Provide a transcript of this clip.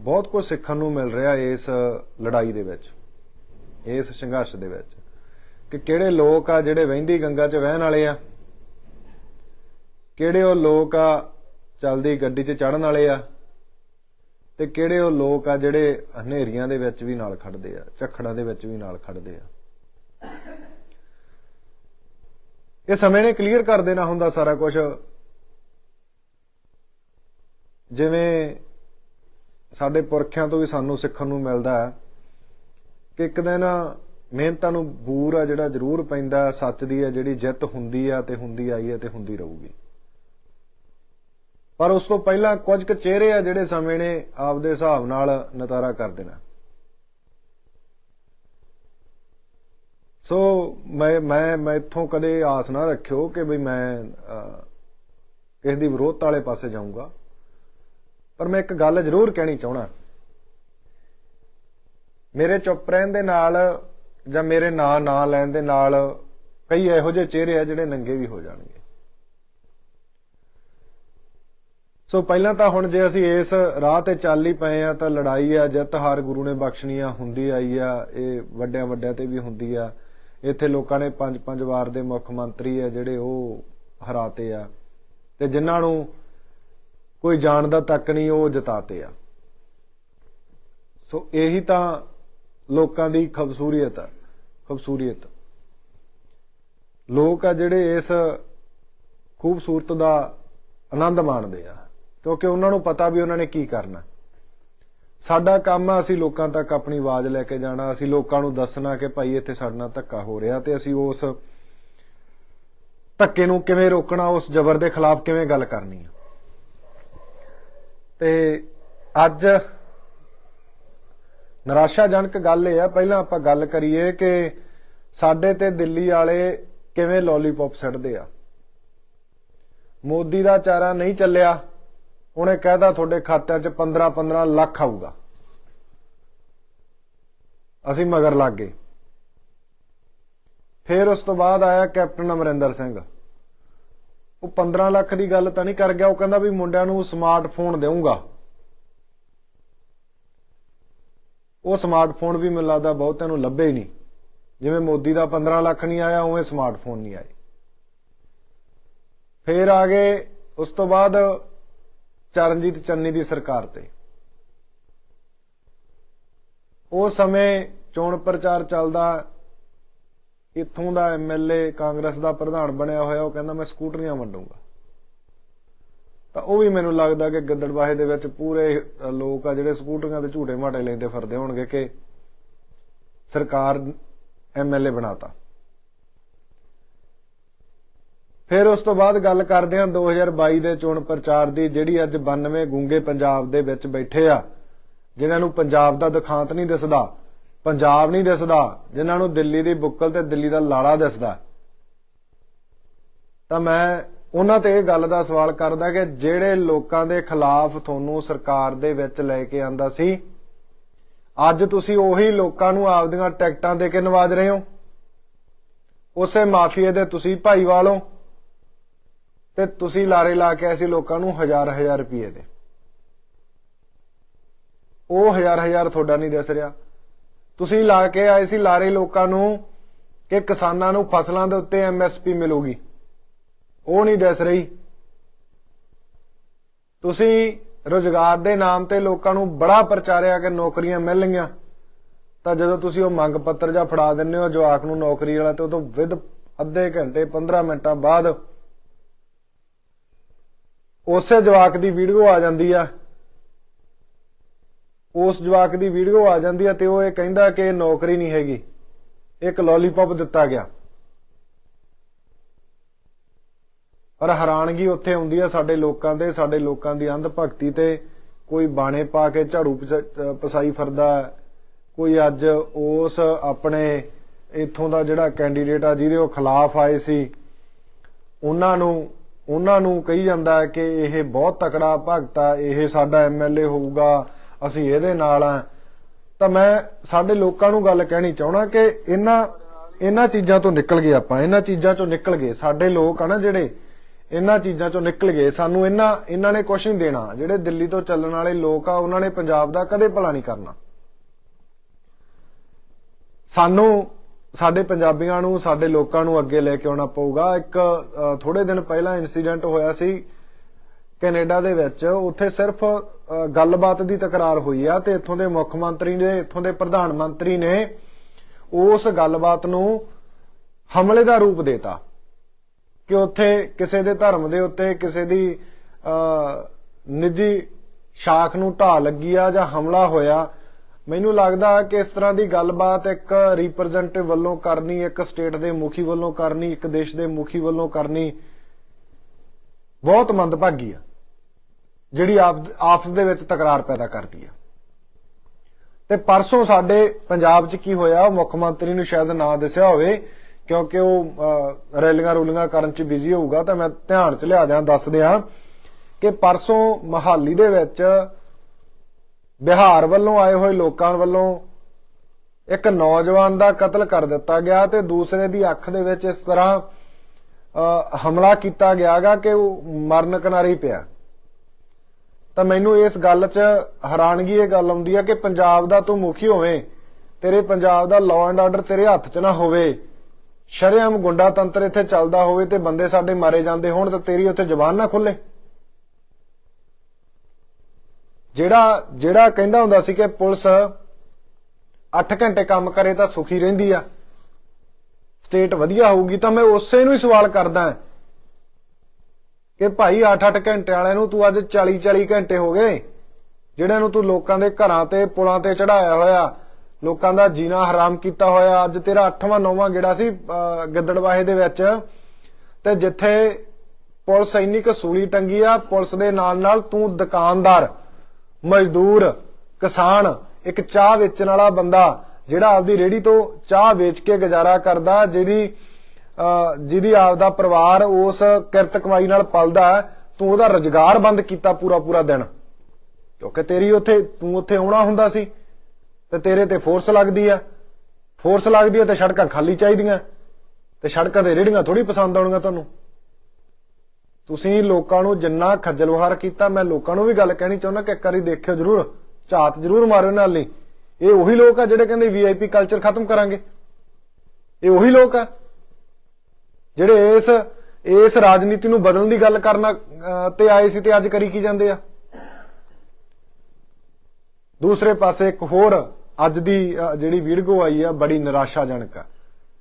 ਬਹੁਤ ਕੁਝ ਸਿੱਖਣ ਨੂੰ ਮਿਲ ਰਿਹਾ ਇਸ ਲੜਾਈ ਦੇ ਵਿੱਚ, ਇਸ ਸੰਘਰਸ਼ ਦੇ ਵਿੱਚ, ਕਿ ਕਿਹੜੇ ਲੋਕ ਆ ਜਿਹੜੇ ਵਹਿੰਦੀ ਗੰਗਾ 'ਚ ਵਹਿਣ ਵਾਲੇ ਆ? ਕਿਹੜੇ ਉਹ ਲੋਕ ਆ ਚਲਦੀ ਗੱਡੀ 'ਚ ਚੜਨ ਵਾਲੇ ਆ? ਤੇ ਕਿਹੜੇ ਉਹ ਲੋਕ ਆ ਜਿਹੜੇ ਹਨੇਰੀਆਂ ਦੇ ਵਿੱਚ ਵੀ ਨਾਲ ਖੜਦੇ ਆ, ਝੱਖੜਾਂ ਦੇ ਵਿੱਚ ਵੀ ਨਾਲ ਖੜਦੇ ਆ? ਇਹ ਸਮੇਂ ਨੇ ਕਲੀਅਰ ਕਰ ਦੇਣਾ ਹੁੰਦਾ ਸਾਰਾ ਕੁਝ ਜਿਵੇਂ ਸਾਡੇ ਪੁਰਖਿਆਂ ਤੋਂ ਵੀ ਸਾਨੂੰ ਸਿੱਖਣ ਨੂੰ ਮਿਲਦਾ ਹੈ ਕਿ ਇੱਕ ਦਿਨ ਮਿਹਨਤਾਂ ਨੂੰ ਬੂਰ ਆ ਜਿਹੜਾ ਜ਼ਰੂਰ ਪੈਂਦਾ ਸੱਚ ਦੀ ਹੈ, ਜਿਹੜੀ ਜਿੱਤ ਹੁੰਦੀ ਆ ਤੇ ਹੁੰਦੀ ਆਈ ਹੈ ਤੇ ਹੁੰਦੀ ਰਹੂਗੀ। ਪਰ ਉਸ ਤੋਂ ਪਹਿਲਾਂ ਕੁਝ ਕੁ ਚਿਹਰੇ ਆ ਜਿਹੜੇ ਸਮੇਂ ਨੇ ਆਪਦੇ ਹਿਸਾਬ ਨਾਲ ਨਤਾਰਾ ਕਰ ਦੇਣਾ। ਸੋ ਮੈਂ ਮੈਂ ਮੈਂ ਇੱਥੋਂ ਕਦੇ ਆਸ ਨਾ ਰੱਖਿਓ ਕਿ ਵੀ ਮੈਂ ਕਿਸੇ ਦੀ ਵਿਰੋਧਤਾ ਵਾਲੇ ਪਾਸੇ ਜਾਊਂਗਾ। ਪਰ ਮੈਂ ਇੱਕ ਗੱਲ ਜ਼ਰੂਰ ਕਹਿਣੀ ਚਾਹਣਾ ਮੇਰੇ ਚੁੱਪ ਰਹਿਣ ਦੇ ਨਾਲ ਜਾਂ ਮੇਰੇ ਨਾਂ ਨਾ ਲੈਣ ਦੇ ਨਾਲ ਕਈ ਇਹੋ ਜਿਹੇ ਚਿਹਰੇ ਆ ਜਿਹੜੇ ਨੰਗੇ ਵੀ ਹੋ ਜਾਣਗੇ। ਸੋ ਪਹਿਲਾਂ ਤਾਂ ਹੁਣ ਜੇ ਅਸੀਂ ਇਸ ਰਾਹ ਤੇ ਚੱਲ ਹੀ ਪਏ ਆ ਤਾਂ ਲੜਾਈ ਆ, ਜਿੱਤ ਹਾਰ ਗੁਰੂ ਨੇ ਬਖਸ਼ਣੀ ਆ, ਹੁੰਦੀ ਆਈ ਆ, ਇਹ ਵੱਡਿਆਂ ਵੱਡਿਆਂ ਤੇ ਵੀ ਹੁੰਦੀ ਆ। ਇੱਥੇ ਲੋਕਾਂ ਨੇ ਪੰਜ ਪੰਜ ਵਾਰ ਦੇ ਮੁੱਖ ਮੰਤਰੀ ਆ ਜਿਹੜੇ ਉਹ ਹਰਾਤੇ ਆ। ਤੇ ਜਿਨ੍ਹਾਂ ਨੂੰ ਕੋਈ ਜਾਣਦਾ ਤੱਕ ਨਹੀਂ, ਉਹ ਜਤਾਤੇ ਆ। ਸੋ ਇਹੀ ਤਾਂ ਲੋਕਾਂ ਦੀ ਖੂਬਸੂਰੀਅਤ ਆ, ਖੂਬਸੂਰੀਅਤ। ਲੋਕ ਆ ਜਿਹੜੇ ਇਸ ਖੂਬਸੂਰਤ ਦਾ ਆਨੰਦ ਮਾਣਦੇ ਆ, ਕਿਉਂਕਿ ਉਹਨਾਂ ਨੂੰ ਪਤਾ ਵੀ ਉਹਨਾਂ ਨੇ ਕੀ ਕਰਨਾ। ਸਾਡਾ ਕੰਮ ਆ, ਅਸੀਂ ਲੋਕਾਂ ਤੱਕ ਆਪਣੀ ਆਵਾਜ਼ ਲੈ ਕੇ ਜਾਣਾ, ਅਸੀਂ ਲੋਕਾਂ ਨੂੰ ਦੱਸਣਾ ਕਿ ਭਾਈ ਇੱਥੇ ਸਾਡੇ ਨਾਲ ਧੱਕਾ ਹੋ ਰਿਹਾ ਤੇ ਅਸੀਂ ਉਸ ਧੱਕੇ ਨੂੰ ਕਿਵੇਂ ਰੋਕਣਾ, ਉਸ ਜ਼ਬਰ ਦੇ ਖਿਲਾਫ ਕਿਵੇਂ ਗੱਲ ਕਰਨੀ ਆ। ਤੇ ਅੱਜ ਨਿਰਾਸ਼ਾਜਨਕ ਗੱਲ ਇਹ ਆ, ਪਹਿਲਾਂ ਆਪਾਂ ਗੱਲ ਕਰੀਏ ਕਿ ਸਾਡੇ ਤੇ ਦਿੱਲੀ ਵਾਲੇ ਕਿਵੇਂ ਲੋਲੀਪੌਪ ਸੱਟਦੇ ਆ। ਮੋਦੀ ਦਾ ਚਾਰਾ ਨਹੀਂ ਚੱਲਿਆ, ਉਹਨੇ ਕਹਿਦਾ ਤੁਹਾਡੇ ਖਾਤਿਆਂ 'ਚ 15 15 ਲੱਖ ਆਊਗਾ। ਅਸੀਂ ਮਗਰ ਲੱਗ ਗਏ। ਫਿਰ ਉਸ ਤੋਂ ਬਾਅਦ ਆਇਆ ਕੈਪਟਨ ਅਮਰਿੰਦਰ ਸਿੰਘ। ਉਹ 15 ਲੱਖ ਦੀ ਗੱਲ ਤਾਂ ਨਹੀਂ ਕਰ ਗਿਆ, ਉਹ ਕਹਿੰਦਾ ਵੀ ਮੁੰਡਿਆਂ ਨੂੰ ਸਮਾਰਟਫੋਨ ਦੇਵਾਂਗਾ ਉਹ ਸਮਾਰਟਫੋਨ ਵੀ ਮੈਨੂੰ ਲੱਗਦਾ ਬਹੁਤਿਆਂ ਨੂੰ ਲੱਭੇ ਹੀ ਨਹੀਂ। ਜਿਵੇਂ ਮੋਦੀ ਦਾ 15 ਲੱਖ ਨਹੀਂ ਆਇਆ, ਉਵੇਂ ਸਮਾਰਟਫੋਨ ਨਹੀਂ ਆਏ। ਫੇਰ ਆ ਗਏ ਉਸ ਤੋਂ ਬਾਅਦ ਚਰਨਜੀਤ ਚੰਨੀ ਦੀ ਸਰਕਾਰ ਤੇ। ਉਸ ਸਮੇਂ ਚੋਣ ਪ੍ਰਚਾਰ ਚੱਲਦਾ ਇੱਥੋਂ ਦਾ ਐਮਐਲਏ ਕਾਂਗਰਸ ਦਾ ਪ੍ਰਧਾਨ ਬਣਿਆ ਹੋਇਆ, ਉਹ ਕਹਿੰਦਾ ਮੈਂ ਸਕੂਟਰੀਆਂ ਵੰਡੂੰਗਾ। ਤਾਂ ਉਹ ਵੀ ਮੈਨੂੰ ਲੱਗਦਾ ਕਿ ਗਿੱਦੜਵਾਹੇ ਦੇ ਵਿੱਚ ਪੂਰੇ ਲੋਕ ਆ ਜਿਹੜੇ ਸਕੂਟਰੀਆਂ ਤੇ ਝੂਟੇ ਮਾਟੇ ਲੈਂਦੇ ਫਿਰਦੇ ਹੋਣਗੇ ਕਿ ਸਰਕਾਰ ਐਮਐਲਏ ਬਣਾਤਾ। ਫਿਰ ਉਸ ਤੋਂ ਬਾਅਦ ਗੱਲ ਕਰਦੇ ਹਾਂ 2022 ਦੇ ਚੋਣ ਪ੍ਰਚਾਰ ਦੀ, ਜਿਹੜੀ ਅੱਜ 92 ਗੁੰਗੇ ਪੰਜਾਬ ਦੇ ਵਿੱਚ ਬੈਠੇ ਆ, ਜਿਨ੍ਹਾਂ ਨੂੰ ਪੰਜਾਬ ਦਾ ਦਿਖਾਂਤ ਨਹੀਂ ਦਿਸਦਾ। ਪੰਜਾਬ ਨਹੀਂ ਦਿਸਦਾ, ਜਿਨ੍ਹਾਂ ਨੂੰ ਦਿੱਲੀ ਦੀ ਬੁੱਕਲ ਤੇ ਦਿੱਲੀ ਦਾ ਲਾੜਾ ਦਿਸਦਾ। ਤਾਂ ਮੈਂ ਉਹਨਾਂ ਤੇ ਇਹ ਗੱਲ ਦਾ ਸਵਾਲ ਕਰਦਾ ਕਿ ਜਿਹੜੇ ਲੋਕਾਂ ਦੇ ਖਿਲਾਫ ਤੁਹਾਨੂੰ ਸਰਕਾਰ ਦੇ ਵਿੱਚ ਲੈ ਕੇ ਆਂਦਾ ਸੀ, ਅੱਜ ਤੁਸੀਂ ਉਹੀ ਲੋਕਾਂ ਨੂੰ ਆਪਦੀਆਂ ਟਿਕਟਾਂ ਦੇ ਕੇ ਨਵਾਜ ਰਹੇ ਹੋ। ਉਸੇ ਮਾਫੀਏ ਦੇ ਤੁਸੀਂ ਭਾਈਵਾਲ ਹੋ ਤੇ ਤੁਸੀਂ ਲਾਰੇ ਲਾ ਕੇ ਅਸੀਂ ਲੋਕਾਂ ਨੂੰ ਹਜ਼ਾਰ ਹਜ਼ਾਰ ਰੁਪਏ ਦੇ। ਉਹ ਹਜ਼ਾਰ ਹਜ਼ਾਰ ਤੁਹਾਡਾ ਨਹੀਂ ਦਿਸ ਰਿਹਾ। ਤੁਸੀਂ ਲਾ ਕੇ ਆਏ ਸੀ ਲਾਰੇ ਲੋਕਾਂ ਨੂੰ ਕਿ ਕਿਸਾਨਾਂ ਨੂੰ ਫਸਲਾਂ ਦੇ ਉੱਤੇ ਐਮਐਸਪੀ ਮਿਲੂਗੀ। ਉਹ ਨਹੀਂ ਦਿਸ ਰਹੀ। ਤੁਸੀਂ ਰੋਜ਼ਗਾਰ ਦੇ ਨਾਮ ਤੇ ਲੋਕਾਂ ਨੂੰ ਬੜਾ ਪ੍ਰਚਾਰਿਆ ਕਿ ਨੌਕਰੀਆਂ ਮਿਲਣਗੀਆਂ ਤਾਂ ਜਦੋਂ ਤੁਸੀਂ ਉਹ ਮੰਗ ਪੱਤਰ ਜਾਂ ਫੜਾ ਦਿੰਦੇ ਹੋ, ਜਵਾਕ ਨੂੰ ਨੌਕਰੀ ਵਾਲਾ, ਤੇ ਉਦੋਂ ਵਿਦ ਅੱਧੇ ਘੰਟੇ 15 ਮਿੰਟਾਂ ਬਾਅਦ ਉਸੇ ਜਵਾਕ ਦੀ ਵੀਡੀਓ ਆ ਜਾਂਦੀ ਆ। ਉਸ ਜਵਾਕ ਦੀ ਵੀਡੀਓ ਆ ਜਾਂਦੀ ਹੈ ਤੇ ਉਹ ਇਹ ਕਹਿੰਦਾ ਕਿ ਇਹ ਨੌਕਰੀ ਨਹੀਂ ਹੈਗੀ। ਇੱਕ ਲੋਲੀਪੌਪ ਦਿੱਤਾ ਗਿਆ। ਪਰ ਹੈਰਾਨਗੀ ਉੱਥੇ ਆਉਂਦੀ ਹੈ ਸਾਡੇ ਲੋਕਾਂ ਦੇ, ਸਾਡੇ ਲੋਕਾਂ ਦੀ ਅੰਧ ਭਗਤੀ ਤੇ ਕੋਈ ਬਾਣੇ ਪਾ ਕੇ ਝਾੜੂ ਪਸਾਈ ਫਿਰਦਾ ਕੋਈ ਅੱਜ ਉਸ ਆਪਣੇ ਇਥੋਂ ਦਾ ਜਿਹੜਾ ਕੈਂਡੀਡੇਟ ਆ ਜਿਹਦੇ ਉਹ ਖਿਲਾਫ ਆਏ ਸੀ, ਉਹਨਾਂ ਨੂੰ ਉਹਨਾਂ ਨੂੰ ਕਹੀ ਜਾਂਦਾ ਕਿ ਇਹ ਬਹੁਤ ਤਕੜਾ ਭਗਤ ਆ, ਇਹ ਸਾਡਾ ਐਮਐਲਏ ਹੋਊਗਾ। ਅਸੀਂ ਇਹਦੇ ਨਾਲ ਆ। ਤਾਂ ਮੈਂ ਸਾਡੇ ਲੋਕਾਂ ਨੂੰ ਗੱਲ ਕਹਿਣੀ ਚਾਹਣਾ ਕਿ ਇਹਨਾਂ ਇਹਨਾਂ ਚੀਜ਼ਾਂ ਤੋਂ ਨਿਕਲ ਗਏ ਆਪਾਂ। ਇਹਨਾਂ ਚੀਜ਼ਾਂ ਚੋਂ ਨਿਕਲ ਗਏ। ਸਾਡੇ ਲੋਕ ਆ ਨਾ ਜਿਹੜੇ, ਇਹਨਾਂ ਚੀਜ਼ਾਂ ਚੋਂ ਨਿਕਲ ਗਏ। ਸਾਨੂੰ ਇਹਨਾਂ ਇਹਨਾਂ ਨੇ ਕੁਝ ਨਹੀਂ ਦੇਣਾ। ਜਿਹੜੇ ਦਿੱਲੀ ਤੋਂ ਚੱਲਣ ਵਾਲੇ ਲੋਕ ਆ, ਉਹਨਾਂ ਨੇ ਪੰਜਾਬ ਦਾ ਕਦੇ ਭਲਾ ਨਹੀਂ ਕਰਨਾ। ਸਾਨੂੰ, ਸਾਡੇ ਪੰਜਾਬੀਆਂ ਨੂੰ, ਸਾਡੇ ਲੋਕਾਂ ਨੂੰ ਅੱਗੇ ਲੈ ਕੇ ਆਉਣਾ ਪਊਗਾ। ਇੱਕ ਥੋੜੇ ਦਿਨ ਪਹਿਲਾਂ ਇਨਸੀਡੈਂਟ ਹੋਇਆ ਸੀ। ਕੈਨੇਡਾ ਦੇ ਵਿੱਚ, ਉੱਥੇ ਸਿਰਫ ਗੱਲਬਾਤ ਦੀ ਤਕਰਾਰ ਹੋਈ ਆ ਤੇ ਇੱਥੋਂ ਦੇ ਮੁੱਖ ਮੰਤਰੀ ਨੇ ਇੱਥੋਂ ਦੇ ਪ੍ਰਧਾਨ ਮੰਤਰੀ ਨੇ ਉਸ ਗੱਲਬਾਤ ਨੂੰ ਹਮਲੇ ਦਾ ਰੂਪ ਦੇਤਾ ਕਿ ਉੱਥੇ ਕਿਸੇ ਦੇ ਧਰਮ ਦੇ ਉੱਤੇ ਕਿਸੇ ਦੀ ਨਿੱਜੀ ਸ਼ਾਖ ਨੂੰ ਢਾਹ ਲੱਗੀ ਆ ਜਾਂ ਹਮਲਾ ਹੋਇਆ। ਮੈਨੂੰ ਲੱਗਦਾ ਕਿ ਇਸ ਤਰ੍ਹਾਂ ਦੀ ਗੱਲਬਾਤ ਇੱਕ ਰਿਪਰੈਜ਼ੈਂਟੇਟਿਵ ਵੱਲੋਂ ਕਰਨੀ, ਇੱਕ ਸਟੇਟ ਦੇ ਮੁਖੀ ਵੱਲੋਂ ਕਰਨੀ, ਇੱਕ ਦੇਸ਼ ਦੇ ਮੁਖੀ ਵੱਲੋਂ ਕਰਨੀ ਬਹੁਤ ਮੰਦਭਾਗੀ ਆ। ਜਿਹੜੀ ਆਪ ਆਪਸ ਦੇ ਵਿੱਚ ਤਕਰਾਰ ਪੈਦਾ ਕਰਦੀ ਹੈ ਤੇ ਪਰਸੋਂ ਸਾਡੇ ਪੰਜਾਬ 'ਚ ਕੀ ਹੋਇਆ, ਉਹ ਮੁੱਖ ਮੰਤਰੀ ਨੂੰ ਸ਼ਾਇਦ ਨਾ ਦੱਸਿਆ ਹੋਵੇ, ਕਿਉਂਕਿ ਉਹ ਰੈਲੀਆਂ ਰੂਲੀਆਂ ਕਰਨ 'ਚ ਬਿਜ਼ੀ ਹੋਊਗਾ, ਤਾਂ ਮੈਂ ਧਿਆਨ 'ਚ ਲਿਆ ਦਿਆਂ, ਦੱਸ ਦਿਆਂ ਕਿ ਪਰਸੋਂ ਮਹਾਲੀ ਦੇ ਵਿੱਚ ਬਿਹਾਰ ਵੱਲੋਂ ਆਏ ਹੋਏ ਲੋਕਾਂ ਵੱਲੋਂ ਇੱਕ ਨੌਜਵਾਨ ਦਾ ਕਤਲ ਕਰ ਦਿੱਤਾ ਗਿਆ ਤੇ ਦੂਸਰੇ ਦੀ ਅੱਖ ਦੇ ਵਿੱਚ ਇਸ ਤਰ੍ਹਾਂ ਹਮਲਾ ਕੀਤਾ ਗਿਆਗਾ ਕਿ ਉਹ ਮਰਨ ਕਿਨਾਰੇ ਪਿਆ। ਤਾਂ ਮੈਨੂੰ ਇਸ ਗੱਲ 'ਚ ਹੈਰਾਨਗੀ ਇਹ ਗੱਲ ਆਉਂਦੀ ਆ ਕਿ ਪੰਜਾਬ ਦਾ ਤੂੰ ਮੁਖੀ ਹੋਵੇਂ, ਤੇਰੇ ਪੰਜਾਬ ਦਾ ਲਾਅ ਐਂਡ ਆਰਡਰ ਤੇਰੇ ਹੱਥ 'ਚ ਨਾ ਹੋਵੇ, ਸ਼ਰੇਆਮ ਗੁੰਡਾ ਤੰਤਰ ਇੱਥੇ ਚੱਲਦਾ ਹੋਵੇ ਤੇ ਬੰਦੇ ਸਾਡੇ ਮਾਰੇ ਜਾਂਦੇ ਹੋਣ ਤਾਂ ਤੇਰੀ ਉੱਥੇ ਜ਼ਬਾਨ ਨਾ ਖੁੱਲੇ। ਜਿਹੜਾ ਜਿਹੜਾ ਕਹਿੰਦਾ ਹੁੰਦਾ ਸੀ ਕਿ ਪੁਲਿਸ 8 ਘੰਟੇ ਕੰਮ ਕਰੇ ਤਾਂ ਸੁਖੀ ਰਹਿੰਦੀ ਆ, ਸਟੇਟ ਵਧੀਆ ਹੋਊਗੀ ਤਾਂ ਮੈਂ ਉਸੇ ਨੂੰ ਹੀ ਸਵਾਲ ਕਰਦਾ। ਹਾਂ ਕਿ ਭਾਈ 8-8 ਘੰਟੇ ਵਾਲਿਆਂ ਨੂੰ ਤੂੰ ਅੱਜ 40-40 ਘੰਟੇ ਹੋ ਗਏ ਜਿਹੜਿਆਂ ਨੂੰ ਤੂੰ ਲੋਕਾਂ ਦੇ ਘਰਾਂ ਤੇ, ਪੁਲਾਂ ਤੇ ਚੜਾਇਆ ਹੋਇਆ, ਲੋਕਾਂ ਦਾ ਜੀਣਾ ਹਰਾਮ ਕੀਤਾ ਹੋਇਆ, ਅੱਜ ਤੇਰਾ 8ਵਾਂ 9ਵਾਂ ਗੇੜਾ ਸੀ ਗਿੱਦੜਵਾਹੇ ਦੇ ਵਿੱਚ। ਤੇ ਜਿੱਥੇ ਪੁਲਿਸ ਇੰਨੀ ਕਸੂਲੀ ਟੰਗੀ ਆ, ਪੁਲਿਸ ਦੇ ਨਾਲ ਨਾਲ ਤੂੰ ਦੁਕਾਨਦਾਰ, ਮਜ਼ਦੂਰ, ਕਿਸਾਨ, ਇੱਕ ਚਾਹ ਵੇਚਣ ਵਾਲਾ ਬੰਦਾ, ਜਿਹੜਾ ਆਪਦੀ ਰੇੜੀ ਤੋਂ ਚਾਹ ਵੇਚ ਕੇ ਗੁਜ਼ਾਰਾ ਕਰਦਾ ਜਿਹੜੀ ਜਿਹਦੀ ਆਪਦਾ ਪਰਿਵਾਰ ਉਸ ਕਿਰਤ ਕਮਾਈ ਨਾਲ ਪਲਦਾ ਤੂੰ ਉਹਦਾ ਰੁਜ਼ਗਾਰ ਬੰਦ ਕੀਤਾ ਪੂਰਾ ਪੂਰਾ ਦਿਨ। ਕਿਉਂਕਿ ਤੇਰੀ ਉੱਥੇ, ਤੂੰ ਉੱਥੇ ਆਉਣਾ ਹੁੰਦਾ ਸੀ, ਤੇ ਤੇਰੇ ਤੇ ਫੋਰਸ ਲੱਗਦੀ ਆ। ਫੋਰਸ ਲੱਗਦੀ ਆ ਤੇ ਸੜਕਾਂ ਖਾਲੀ ਚਾਹੀਦੀਆਂ। ਤੇ ਸੜਕਾਂ ਤੇ ਰੇੜੀਆਂ ਥੋੜੀ ਪਸੰਦ ਆਉਣਗੀਆਂ ਤੁਹਾਨੂੰ। ਤੁਸੀਂ ਲੋਕਾਂ ਨੂੰ ਜਿੰਨਾ ਖੱਜਲ ਵਹਾਰ ਕੀਤਾ, ਮੈਂ ਲੋਕਾਂ ਨੂੰ ਵੀ ਗੱਲ ਕਹਿਣੀ ਚਾਹੁੰਦਾ ਕਿ ਇੱਕ ਵਾਰੀ ਦੇਖਿਓ ਜਰੂਰ, ਝਾਤ ਜਰੂਰ ਮਾਰਿਓ ਨਾਲ ਲਈ ਇਹ ਉਹੀ ਲੋਕ ਆ ਜਿਹੜੇ ਕਹਿੰਦੇ ਵੀਆਈਪੀ ਕਲਚਰ ਖਤਮ ਕਰਾਂਗੇ। ਇਹ ਉਹੀ ਲੋਕ ਆ। ਜਿਹੜੇ ਇਸ ਇਸ ਰਾਜਨੀਤੀ ਨੂੰ ਬਦਲਣ ਦੀ ਗੱਲ ਕਰਨਾ ਅਹ, ਤੇ ਆਏ ਸੀ ਤੇ ਅੱਜ ਕਰੀ ਕੀ ਜਾਂਦੇ ਆ? ਦੂਸਰੇ ਪਾਸੇ ਇੱਕ ਹੋਰ ਅੱਜ ਦੀ ਜਿਹੜੀ ਵੀਡੀਓ ਆਈ ਆ ਬੜੀ ਨਿਰਾਸ਼ਾਜਨਕ ਆ।